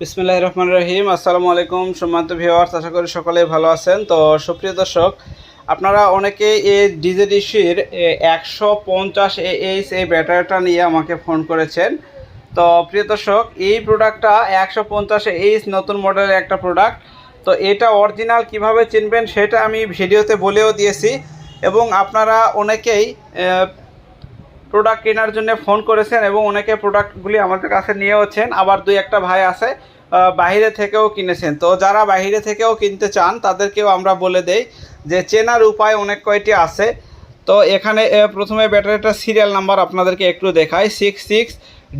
বিসমিল্লাহ রহমান রহিম। আসসালামু আলাইকুম, সম্মানিত ভিওয়ার্স আশা করি সকলে ভালো আছেন। তো সুপ্রিয় দর্শক, আপনারা অনেকে এই ডিজেডিসির একশো পঞ্চাশ এইচ এই ব্যাটারিটা নিয়ে আমাকে ফোন করেছেন। তো প্রিয় দর্শক, এই প্রোডাক্টটা একশো পঞ্চাশ এইচ নতুন মডেলের একটা প্রোডাক্ট তো এটা অরিজিনাল কীভাবে চিনবেন সেটা আমি ভিডিওতে বলেও দিয়েছি। এবং আপনারা অনেকেই প্রোডাক্ট কেনার জন্য ফোন করেছেন এবং অনেকে প্রোডাক্টগুলি আমাদের কাছে নিয়েওছেন। আবার দুই একটা ভাই আছে বাইরে থেকেও কিনেছেন। তো যারা বাইরে থেকেও কিনতে চান, তাদেরকেও আমরা বলে দেই যে চেনার উপায় অনেক কয়টি আছে। তো এখানে প্রথমে ব্যাটারিটা সিরিয়াল নাম্বার আপনাদেরকে একটু দেখাই সিক্স সিক্স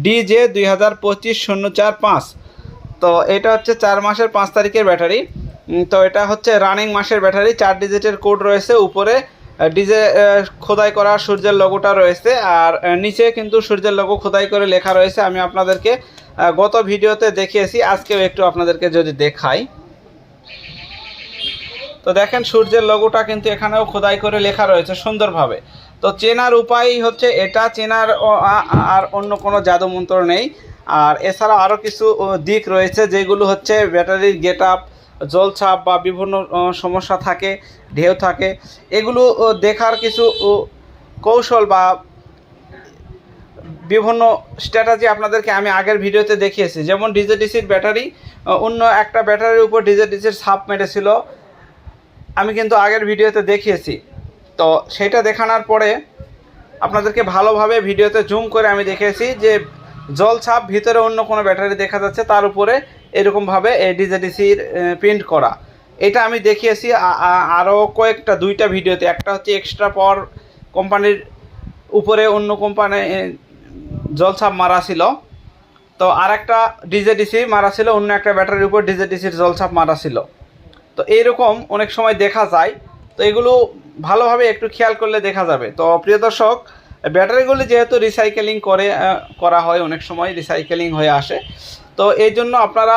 ডিজে দুই হাজার পঁচিশ শূন্য চার পাঁচ। তো এটা হচ্ছে চার মাসের পাঁচ তারিখের ব্যাটারি। তো এটা হচ্ছে রানিং মাসের ব্যাটারি, চার ডিজিটের কোড রয়েছে। উপরে ডিজে খোদাই করা সূর্যের লোগোটা রয়েছে। আর নিচে কিন্তু সূর্যের লোগো খোদাই করে লেখা রয়েছে। আমি আপনাদেরকে গত ভিডিওতে দেখিয়েছি, আজকেও একটু আপনাদেরকে যদি দেখাই। তো দেখেন, সূর্যের লোগোটা কিন্তু এখানেও খোদাই করে লেখা রয়েছে সুন্দরভাবে। তো চেনার উপায় হচ্ছে এটা, চেনার আর অন্য কোনো জাদু মন্ত্র নেই। আর এছাড়া আরও কিছু দিক রয়েছে, যেগুলো হচ্ছে ব্যাটারির গেট আপ জলছাপ বা বিভিন্ন সমস্যা থাকে, ঢেউ থাকে, এগুলো দেখার কিছু কৌশল বা বিভিন্ন স্ট্র্যাটাজি আপনাদেরকে আমি আগের ভিডিওতে দেখিয়েছি। যেমন ডিজেডিসির ব্যাটারি অন্য একটা ব্যাটারির উপর ডিজেডিসির ছাপ মেরেছিল। আমি কিন্তু আগের ভিডিওতে দেখিয়েছি। তো সেটা দেখানোর পরে আপনাদেরকে ভালোভাবে ভিডিওতে জুম করে আমি দেখেছি যে জল ছাপ, ভিতরে অন্য কোনো ব্যাটারি দেখা যাচ্ছে, তার উপরে এরকমভাবে ডিজেডিসির প্রিন্ট করা। এটা আমি দেখিয়েছি আরও কয়েকটা, দুইটা ভিডিওতে। একটা হচ্ছে এক্সট্রা পাওয়ার কোম্পানির উপরে অন্য কোম্পানি জলছাপ মারা ছিল। তো আর একটা ডিজেডিসি মারা ছিল, অন্য একটা ব্যাটারির উপর ডিজেডিসির জলছাপ মারা ছিল। তো এইরকম অনেক সময় দেখা যায়। তো এগুলো ভালোভাবে একটু খেয়াল করলে দেখা যাবে। তো প্রিয় দর্শক ব্যাটারিগুলি যেহেতু রিসাইকেলিং করে করা হয়, অনেক সময় রিসাইকেলিং হয়ে আসে। তো এই জন্য আপনারা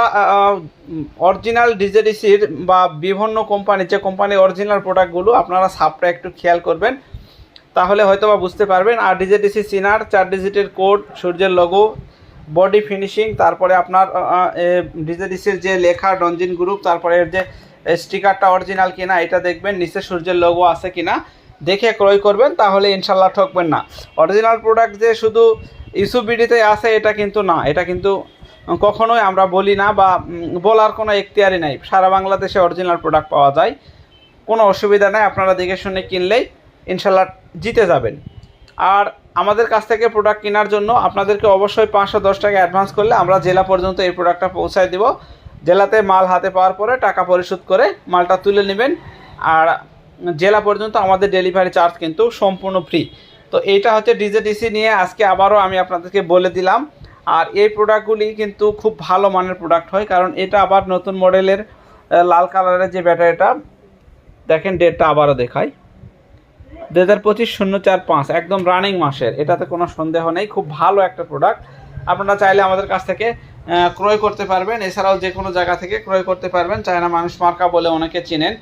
অরিজিনাল ডিজেডিসির বা বিভিন্ন কোম্পানি যে কোম্পানির অরিজিনাল প্রোডাক্টগুলো আপনারা সাপটা একটু খেয়াল করবেন। তাহলে হয়তো বা বুঝতে পারবেন। আর ডিজেডিসি সিনার, চার ডিজিটের কোড সূর্যের লোগো বডি ফিনিশিং তারপরে আপনার ডিজেডিসির যে লেখা রঞ্জিন গ্রুপ তারপরে যে স্টিকারটা অরিজিনাল কিনা, এটা দেখবেন। নিচে সূর্যের লোগো আছে কিনা। দেখে ক্রয় করবেন, তাহলে ইনশাল্লাহ ঠকবেন না। অরিজিনাল প্রোডাক্ট যে শুধু ইস্যুবিডিতে আছে, এটা কিন্তু না। এটা কিন্তু কখনোই আমরা বলি না বা বলার কোনো এখতিয়ারই নাই। সারা বাংলাদেশে অরিজিনাল প্রোডাক্ট পাওয়া যায়। কোনো অসুবিধা নেই, আপনারা দেখে শুনে কিনলেই ইনশাল্লাহ জিতে যাবেন। আর আমাদের কাছ থেকে প্রোডাক্ট কেনার জন্য আপনাদেরকে অবশ্যই পাঁচশো দশ টাকা অ্যাডভান্স করলে আমরা জেলা পর্যন্ত এই প্রোডাক্টটা পৌঁছায় দিব। জেলাতে মাল হাতে পাওয়ার পরে টাকা পরিশোধ করে মালটা তুলে নেবেন। আর জেলা পর্যন্ত আমাদের ডেলিভারি চার্জ কিন্তু সম্পূর্ণ ফ্রি তো এইটা হচ্ছে ডিজেডিসি নিয়ে আজকে আবারও আমি আপনাদেরকে বলে দিলাম। আর এই প্রোডাক্টগুলি কিন্তু খুব ভালো মানের প্রোডাক্ট হয়, কারণ এটা আবার নতুন মডেলের লাল কালারের যে ব্যাটারিটা, দেখেন ডেটটা আবারও দেখাই। দু হাজার পঁচিশ শূন্য চার পাঁচ, একদম রানিং মাসের, এটাতে কোনো সন্দেহ নেই, খুব ভালো একটা প্রোডাক্ট আপনারা চাইলে আমাদের কাছ থেকে ক্রয় করতে পারবেন, এছাড়াও যে কোনো জায়গা থেকে ক্রয় করতে পারবেন। চায়না মানুষ মার্কা বলে অনেকে চিনেন।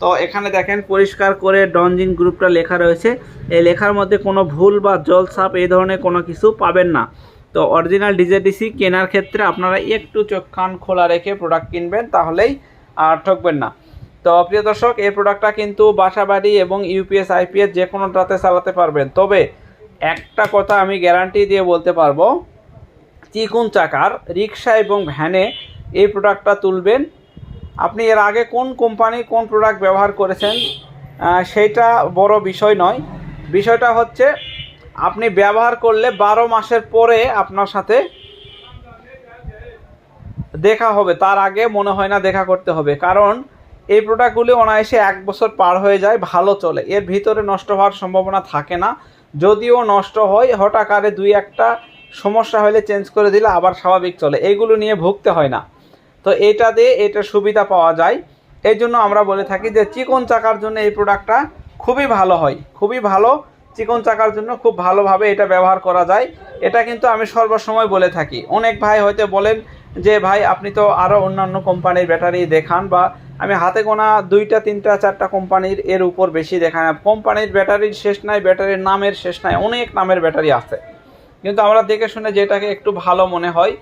তো এখানে দেখেন পরিষ্কার করে ডনজিন গ্রুপটা লেখা রয়েছে। এই লেখার মধ্যে কোনো ভুল বা জল ছাপ এই ধরনের কোনো কিছু পাবেন না। তো অরিজিনাল ডিজেডিসি কেনার ক্ষেত্রে আপনারা একটু চোখ কান খোলা রেখে প্রোডাক্ট কিনবেন, তাহলেই, আর ঠকবেন না। তো প্রিয় দর্শক, এই প্রোডাক্টটা কিন্তু বাসা বাড়ি এবং ইউপিএস আইপিএস যে কোনোটাতে চালাতে পারবেন। তবে একটা কথা আমি গ্যারান্টি দিয়ে বলতে পারব, চিকুন চাকার, রিক্সা এবং ভ্যানে এই প্রোডাক্টটা তুলবেন। আপনি এর আগে কোন কোম্পানি কোন প্রোডাক্ট ব্যবহার করেছেন? সেইটা বড় বিষয় নয়। বিষয়টা হচ্ছে, আপনি ব্যবহার করলে বারো মাসের পরে আপনার সাথে দেখা হবে। তার আগে মনে হয় না দেখা করতে হবে। কারণ এই প্রোডাক্টগুলি অনায়াসে এক বছর পার হয়ে যায়, ভালো চলে। এর ভিতরে নষ্ট হওয়ার সম্ভাবনা থাকে না। যদিও নষ্ট হয়, হঠাৎ করে দুই একটা সমস্যা হলে চেঞ্জ করে দিলে আবার স্বাভাবিক চলে। এইগুলো নিয়ে ভুগতে হয় না। তো এটা দিয়ে এটা সুবিধা পাওয়া যায়। এই জন্য আমরা বলে থাকি যে চিকন চাকার জন্য এই প্রোডাক্টটা খুবই ভালো হয়। খুবই ভালো। চিকন চাকার জন্য খুব ভালোভাবে এটা ব্যবহার করা যায়। এটা কিন্তু আমি সর্বসময় বলে থাকি। অনেক ভাই হয়তো বলেন যে, ভাই, আপনি তো আরও অন্যান্য কোম্পানির ব্যাটারি দেখান বা আমি হাতে গোনা দুইটা, তিনটা, চারটা কোম্পানির এর উপর বেশি দেখান কোম্পানির ব্যাটারির শেষ নাই ব্যাটারির নামের শেষ নাই। অনেক নামের ব্যাটারি আছে। কিন্তু আমরা দেখে শুনে যেটাকে একটু ভালো মনে হয়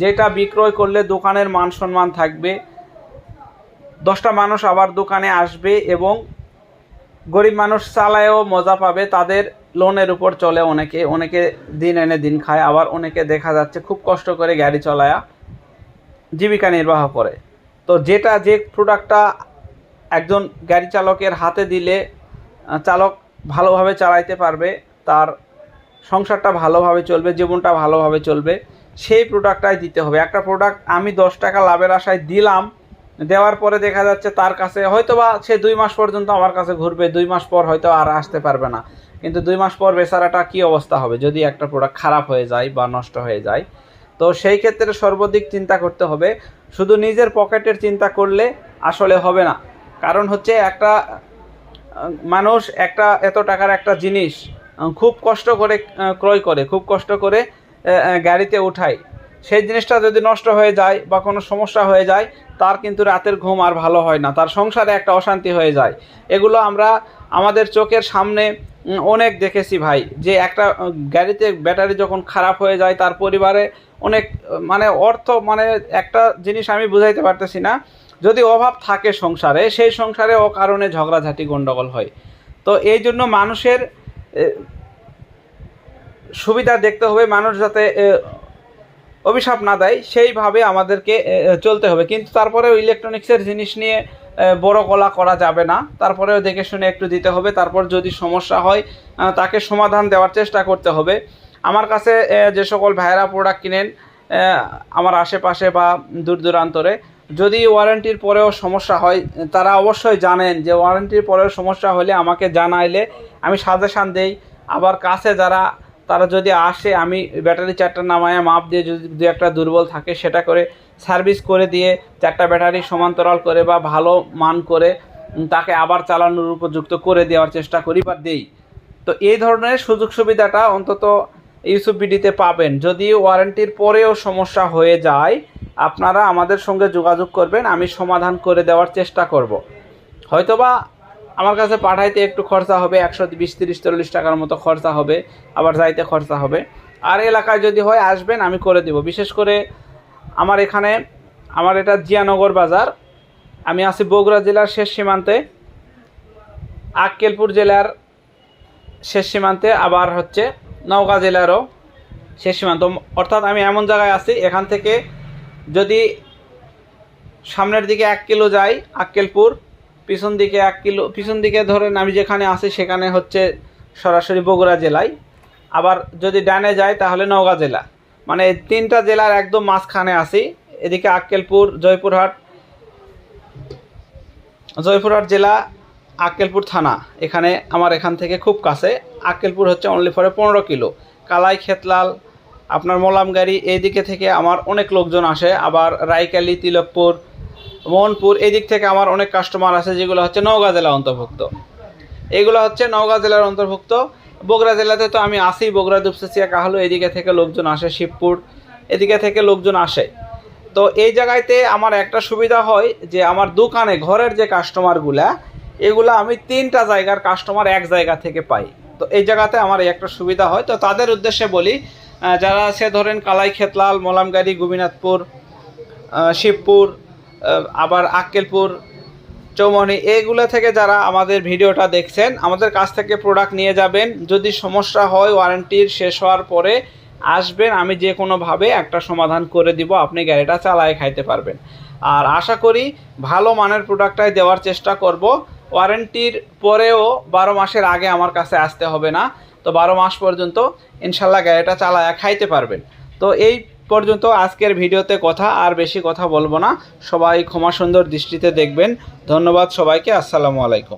যেটা বিক্রয় করলে দোকানের মান সম্মান থাকবে। দশটা মানুষ আবার দোকানে আসবে এবং গরিব মানুষ চালায়ও মজা পাবে, তাদের লোনের উপর চলে অনেকে। অনেকে দিন এনে দিন খায়, আবার অনেকে দেখা যাচ্ছে খুব কষ্ট করে গাড়ি চলায়া জীবিকা নির্বাহ করে। তো যেটা যে প্রোডাক্টটা একজন গাড়ি চালকের হাতে দিলে চালক ভালোভাবে চালাইতে পারবে, তার সংসারটা ভালোভাবে চলবে, জীবনটা ভালোভাবে চলবে। সেই প্রোডাক্টটাই দিতে হবে। একটা প্রোডাক্ট আমি দশ টাকা লাভের আশায় দিলাম, দেওয়ার পরে দেখা যাচ্ছে তার কাছে হয়তো বা সে দুই মাস পর্যন্ত আমার কাছে ঘুরবে, দুই মাস পর হয়তো আর আসতে পারবে না। কিন্তু দুই মাস পর বেচারাটা কী অবস্থা হবে? যদি একটা প্রোডাক্ট খারাপ হয়ে যায় বা নষ্ট হয়ে যায়, তো সেই ক্ষেত্রে সর্বাধিক চিন্তা করতে হবে। শুধু নিজের পকেটের চিন্তা করলে আসলে হবে না। কারণ হচ্ছে একটা, মানুষ একটা এত টাকার একটা জিনিস খুব কষ্ট করে ক্রয় করে, খুব কষ্ট করে গাড়িতে উঠায় সেই জিনিসটা যদি নষ্ট হয়ে যায় বা কোনো সমস্যা হয়ে যায়, তার কিন্তু রাতের ঘুম আর ভালো হয় না। তার সংসারে একটা অশান্তি হয়ে যায়। এগুলো আমরা আমাদের চোখের সামনে অনেক দেখেছি ভাই। যে একটা গাড়িতে ব্যাটারি যখন খারাপ হয়ে যায়, তার পরিবারে অনেক মানে অর্থ মানে একটা জিনিস আমি বুঝাইতে পারতেছি না। যদি অভাব থাকে সংসারে, সেই সংসারে ও কারণে ঝগড়াঝাটি গণ্ডগোল হয়। তো এই জন্য মানুষের সুবিধা দেখতে হবে, মানুষ যাতে অভিশাপ না দেয়, সেইভাবে আমাদেরকে চলতে হবে। কিন্তু তারপরেও ইলেকট্রনিক্সের জিনিস নিয়ে বড় গলা করা যাবে না। তারপরেও দেখে শুনে একটু দিতে হবে। তারপর যদি সমস্যা হয় তাকে সমাধান দেওয়ার চেষ্টা করতে হবে। আমার কাছে যে সকল ভাইয়েরা প্রোডাক্ট কিনেন আমার আশেপাশে বা দূর দূরান্তরে, যদি ওয়ারেন্টির পরেও সমস্যা হয়, তারা অবশ্যই জানেন যে ওয়ারেন্টির পরেও সমস্যা হলে আমাকে জানাইলে, আমি সাজেশান দেই। আবার কাছে যারা তারা যদি আসে, আমি ব্যাটারি চারটা নামায় মাপ দিয়ে যদি দু একটা দুর্বল থাকে, সেটা করে সার্ভিস করে দিয়ে চারটা ব্যাটারি সমান্তরাল করে বা ভালো মান করে তাকে আবার চালানোর উপযুক্ত করে দেওয়ার চেষ্টা করি বা দেই। তো এই ধরনের সুযোগ সুবিধাটা অন্তত ইউসুফ বিডিতে পাবেন। যদি ওয়ারেন্টির পরেও সমস্যা হয়ে যায়, আপনারা আমাদের সঙ্গে যোগাযোগ করবেন, আমি সমাধান করে দেওয়ার চেষ্টা করব। হয়তোবা আমার কাছে পাঠাইতে একটু খরচা হবে, একশো বিশ, তিরিশ, চল্লিশ টাকার মতো খরচা হবে, আবার যাইতে খরচা হবে। আর এলাকায় যদি হয় আসবেন, আমি করে দেব। বিশেষ করে আমার এখানে, আমার এটা জিয়ানগর বাজার। আমি আছি বগুড়া জেলার শেষ সীমান্তে। আক্কেলপুর জেলার শেষ সীমান্তে, আবার হচ্ছে নওগাঁ জেলারও শেষ সীমান্ত। অর্থাৎ আমি এমন জায়গায় আছি, এখান থেকে যদি সামনের দিকে এক কিলো যাই, আক্কেলপুর পিছন দিকে এক কিলো পিছন দিকে ধরেন আমি যেখানে আছি সেখানে হচ্ছে সরাসরি বগুড়া জেলায়। আবার যদি ডানে যাই তাহলে নওগাঁ জেলা। মানে তিনটা জেলার একদম মাঝখানে আছি। এদিকে আক্কেলপুর, জয়পুরহাট। জয়পুরহাট জেলা, আক্কেলপুর থানা। এখানে আমার এখান থেকে খুব কাছে। আক্কেলপুর হচ্ছে অনলি ফরে পনেরো কিলো। কালাই, খেতলাল, আপনার মোলামগাড়ি এই দিকে থেকে আমার অনেক লোকজন আসে। আবার রায়কালি তিলকপুর মোহনপুর এই দিক থেকে আমার অনেক কাস্টমার আছে, যেগুলো হচ্ছে নওগাঁ জেলা অন্তর্ভুক্ত। এগুলো হচ্ছে নওগাঁ জেলার অন্তর্ভুক্ত। বগুড়া জেলাতে তো আমি আসি বগুড়া দুপসেসিয়া কাহালু, এদিকে থেকে লোকজন আসে, শিবপুর, এদিকে থেকে লোকজন আসে। তো এই জায়গাতে আমার একটা সুবিধা হয় যে আমার দোকানে ঘরের যে কাস্টমারগুলা এগুলো আমি তিনটা জায়গার কাস্টমার এক জায়গা থেকে পাই। তো এই জায়গাতে আমার একটা সুবিধা হয়। তো তাদের উদ্দেশ্যে বলি যারা আছে ধরেন কালাই খেতলাল মোলামগাড়ি গোবিনাথপুর শিবপুর আবার আক্কেলপুর, চৌমনি এইগুলো থেকে যারা আমাদের ভিডিওটা দেখছেন, আমাদের কাছ থেকে প্রোডাক্ট নিয়ে যাবেন। যদি সমস্যা হয় ওয়ারেন্টির শেষ হওয়ার পরে আসবেন, আমি যে কোনোভাবে একটা সমাধান করে দিব, আপনি গাড়িটা চালায় খাইতে পারবেন। আর আশা করি ভালো মানের প্রোডাক্টটাই দেওয়ার চেষ্টা করব। ওয়ারেন্টির পরেও বারো মাসের আগে আমার কাছে আসতে হবে না। তো বারো মাস পর্যন্ত ইনশাল্লাহ গাড়িটা চালায় খাইতে পারবেন। তো এই পর্যন্ত আজকের ভিডিওতে কথা আর বেশি কথা বলব না। সবাই ক্ষমা সুন্দর দৃষ্টিতে দেখবেন। ধন্যবাদ সবাইকে। আসসালামু আলাইকুম।